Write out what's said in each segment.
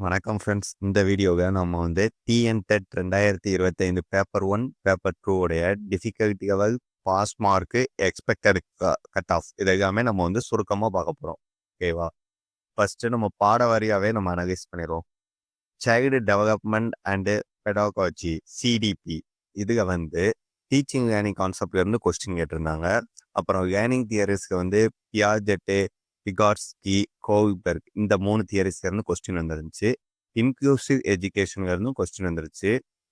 வணக்கம் ஃப்ரெண்ட்ஸ் இந்த வீடியோவில் நம்ம வந்து டிஎன் டெட் ரெண்டாயிரத்தி இருபத்தைந்து பேப்பர் ஒன் பேப்பர் டூ உடைய difficulty level pass mark expected cut off இது எல்லாமே நம்ம வந்து சுருக்கமாக பார்க்க போகிறோம் ஓகேவா ஃபஸ்ட்டு நம்ம பாட வாரியாகவே நம்ம அனலைஸ் பண்ணிடுவோம். Child development and pedagogy CDP இதில் வந்து டீச்சிங் லேர்னிங் கான்செப்ட்லேருந்து கொஸ்டின் கேட்டிருந்தாங்க. அப்புறம் லேர்னிங் தியரிஸ்க்கு வந்து பியாஜெட்டு பிகார்ஸ்கி கோவிபெர்க் e. இந்த மூணு தியரிஸ்லேருந்து கொஸ்டின் வந்துருந்துச்சு. இன்க்ளூசிவ் எஜுகேஷன்லேருந்தும் கொஸ்டின் வந்துருச்சு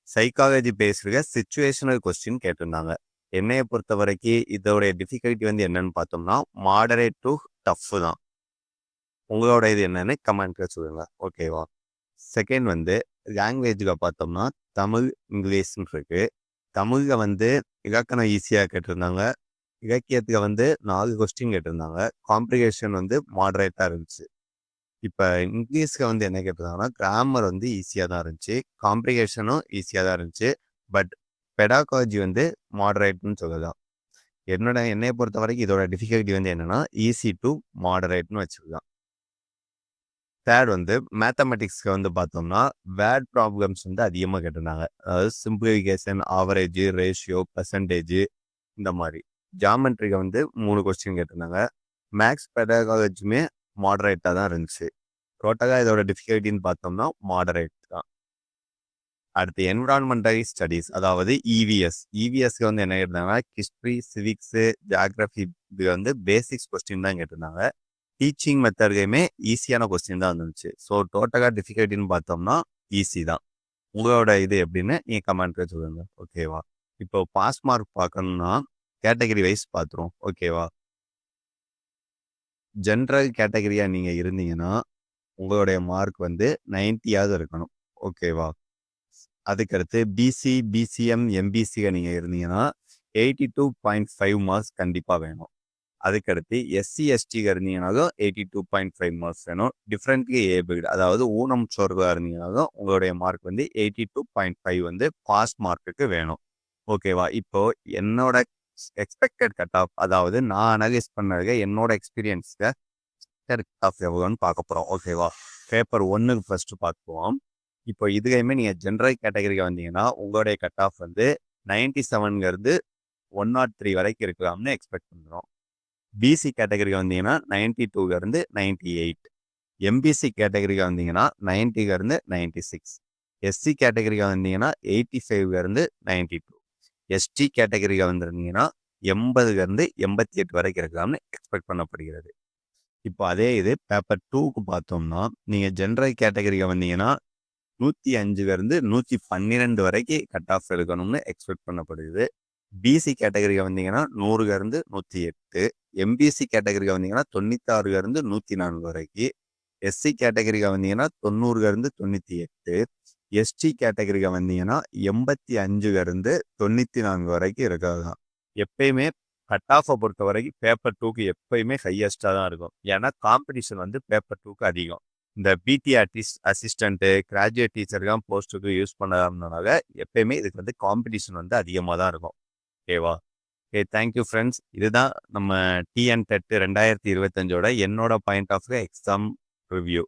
சைக்காலஜி பேஸ்டுக சுச்சுவேஷனல் கொஸ்டின் கேட்டிருந்தாங்க. என்னையை பொறுத்த வரைக்கும் இதோடைய டிஃபிகல்ட்டி வந்து என்னன்னு பார்த்தோம்னா மாடரேட் டு டஃப் தான். உங்களோட இது என்னன்னு கமெண்ட்ல சொல்லுங்க. ஓகேவா செகண்ட் வந்து லாங்குவேஜில் பார்த்தோம்னா தமிழ் இங்கிலீஷ்னு இருக்கு. தமிழில் வந்து இலக்கணம் ஈஸியாக கேட்டிருந்தாங்க. இலக்கியத்துக்கு வந்து நாலு கொஸ்டின் கேட்டிருந்தாங்க. காம்ப்ளிகேஷன் வந்து மாடரேட்டாக இருந்துச்சு. இப்போ இங்கிலீஷ்க்கு வந்து என்ன கேட்டிருந்தாங்கன்னா கிராமர் வந்து ஈஸியாக தான் இருந்துச்சு. காம்ப்ளிகேஷனும் ஈஸியாக தான் இருந்துச்சு. பட் பெடாகாலஜி வந்து மாடரேட்னு சொல்லலாம். என்னோட என்னையை பொறுத்த வரைக்கும் இதோட டிஃபிகல்ட்டி வந்து என்னென்னா ஈஸி டு மாடரேட்னு வச்சுக்கலாம். தேர்ட் வந்து மேத்தமெட்டிக்ஸ்க்கு வந்து பார்த்தோம்னா வேர்ட் ப்ராப்ளம்ஸ் வந்து அதிகமாக கேட்டிருந்தாங்க. அதாவது சிம்பிளிஃபிகேஷன் ஆவரேஜ் ரேஷியோ பர்சன்டேஜ் இந்த மாதிரி. ஜாமெட்ரிக்கு வந்து மூணு கொஸ்டின் கேட்டிருந்தாங்க. மேக்ஸ் பெடகாலஜியுமே மாடரேட்டாக தான் இருந்துச்சு. டோட்டலாக இதோட டிஃபிகல்ட்டின்னு பார்த்தோம்னா மாடரேட் தான் அடுத்து என்விரான்மெண்டல் ஸ்டடீஸ் அதாவது இவிஎஸ் இவிஎஸ்க்கு வந்து என்ன கேட்டிருந்தாங்கன்னா ஹிஸ்ட்ரி சிவிக்ஸு ஜியாகிரஃபி இது வந்து பேசிக்ஸ் கொஸ்டின் தான் கேட்டிருந்தாங்க. டீச்சிங் மெத்தட்லையுமே ஈஸியான கொஸ்டின் தான் இருந்துச்சு. ஸோ டோட்டலாக டிஃபிகல்ட்டின்னு பார்த்தோம்னா ஈஸி தான். உங்களோட இது எப்படின்னு நீங்கள் கமெண்ட்ல சொல்லுங்க. ஓகேவா இப்போ பாஸ் மார்க் பார்க்கணும்னா கேட்டகரி வைஸ் பார்த்துருவோம் ஓகேவா? ஜென்ரல் கேட்டகரியாக நீங்கள் இருந்தீங்கன்னா உங்களுடைய மார்க் வந்து நைன்ட்டியாவது இருக்கணும். ஓகேவா? அதுக்கடுத்து பிசி பிசிஎம் எம்பிசியை நீங்கள் இருந்தீங்கன்னா eighty two point five marks கண்டிப்பாக வேணும். அதுக்கடுத்து SC ST இருந்தீங்கனாலும் eighty two point five marks வேணும். டிஃப்ரெண்ட்லி ஏபிள்டு அதாவது ஊனம் சோர்வாக இருந்தீங்கனாலும் உங்களுடைய மார்க் வந்து எயிட்டி டூ பாயிண்ட் ஃபைவ் வந்து பாஸ் மார்க்குக்கு வேணும். ஓகேவா? இப்போ என்னோட எக்ஸ்பெக்டட் கட் ஆஃப் அதாவது நான் அனலைஸ் பண்ணது என்னோட எக்ஸ்பீரியன்ஸில் கட் ஆஃப் எவ்வளோன்னு பார்க்க போகிறோம் ஓகேவா பேப்பர் ஒன்றுக்கு ஃபஸ்ட்டு பார்க்குவோம் இப்போ இதுலையுமே நீங்கள் ஜென்ரல் கேட்டகரிக்கு வந்தீங்கன்னா உங்களுடைய கட் ஆஃப் வந்து நைன்டி செவன்கிறது ஒன் நாட் த்ரீ வரைக்கும் இருக்கலாம்னு எக்ஸ்பெக்ட் பண்ணுறோம் பிசி கேட்டகரிக்கு வந்தீங்கன்னா நைன்டி டூலேருந்து நைன்டி எயிட் எம்பிசி கேட்டகரிக்கு வந்தீங்கன்னா நைன்ட்டிலேருந்து நைன்டி சிக்ஸ் எஸ்சி கேட்டகரிக்கு வந்தீங்கன்னா எயிட்டி ஃபைவ்லேருந்து நைன்டி டூ எஸ்டி கேட்டகரிக்கு வந்திருந்தீங்கன்னா எண்பதுலேருந்து எண்பத்தி எட்டு வரைக்கும் இருக்கலாம்னு எக்ஸ்பெக்ட் பண்ணப்படுகிறது. இப்போ அதே இது பேப்பர் டூக்கு பார்த்தோம்னா நீங்கள் ஜென்ரல் கேட்டகரிக்கு வந்தீங்கன்னா நூற்றி அஞ்சுலேருந்து நூற்றி பன்னிரெண்டு வரைக்கும் கட் ஆஃப் எடுக்கணும்னு எக்ஸ்பெக்ட் பண்ணப்படுது பிசி கேட்டகரிக்கு வந்தீங்கன்னா நூறுலேருந்து நூற்றி எட்டு எம்பிசி கேட்டகரிக்கு வந்தீங்கன்னா தொண்ணூத்தாறுலேருந்து நூற்றி நான்கு வரைக்கும் எஸ்சி கேட்டகரிக்கு வந்தீங்கன்னா தொண்ணூறுலேருந்து தொண்ணூற்றி எட்டு எஸ்டி கேட்டகரிக்கு வந்தீங்கன்னா எண்பத்தி அஞ்சுலேருந்து தொண்ணூற்றி நான்கு வரைக்கும் இருக்காது எப்பயுமே கட் ஆஃபை பொறுத்த வரைக்கும் பேப்பர் டூக்கு எப்பயுமே ஹையஸ்டாக தான் இருக்கும். ஏன்னா காம்படிஷன் வந்து பேப்பர் டூக்கு அதிகம். இந்த பிடி ஆர்டிஸ்ட் அசிஸ்டண்ட்டு கிராஜுவேட் டீச்சர்லாம் போஸ்ட்டுக்கு யூஸ் பண்ணாதனால எப்பயுமே இதுக்கு வந்து காம்படிஷன் வந்து அதிகமாக தான் இருக்கும். ஓகேவா ஓகே தேங்க்யூ ஃப்ரெண்ட்ஸ் இதுதான் நம்ம டிஎன் டெட்டு ரெண்டாயிரத்தி இருபத்தஞ்சோட என்னோட பாயிண்ட் ஆஃப் எக்ஸாம் ரிவ்யூ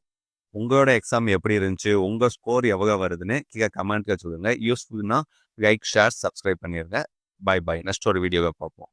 உங்களோட எக்ஸாம் எப்படி இருந்துச்சு? உங்கள் ஸ்கோர் எவ்வளோ வருதுன்னு கீழே கமெண்ட்ல சொல்லுங்கள் யூஸ்ஃபுல்னா லைக் ஷேர் சப்ஸ்கிரைப் பண்ணிடுங்க பாய் பாய் நெக்ஸ்ட் ஒரு வீடியோவை பார்ப்போம்.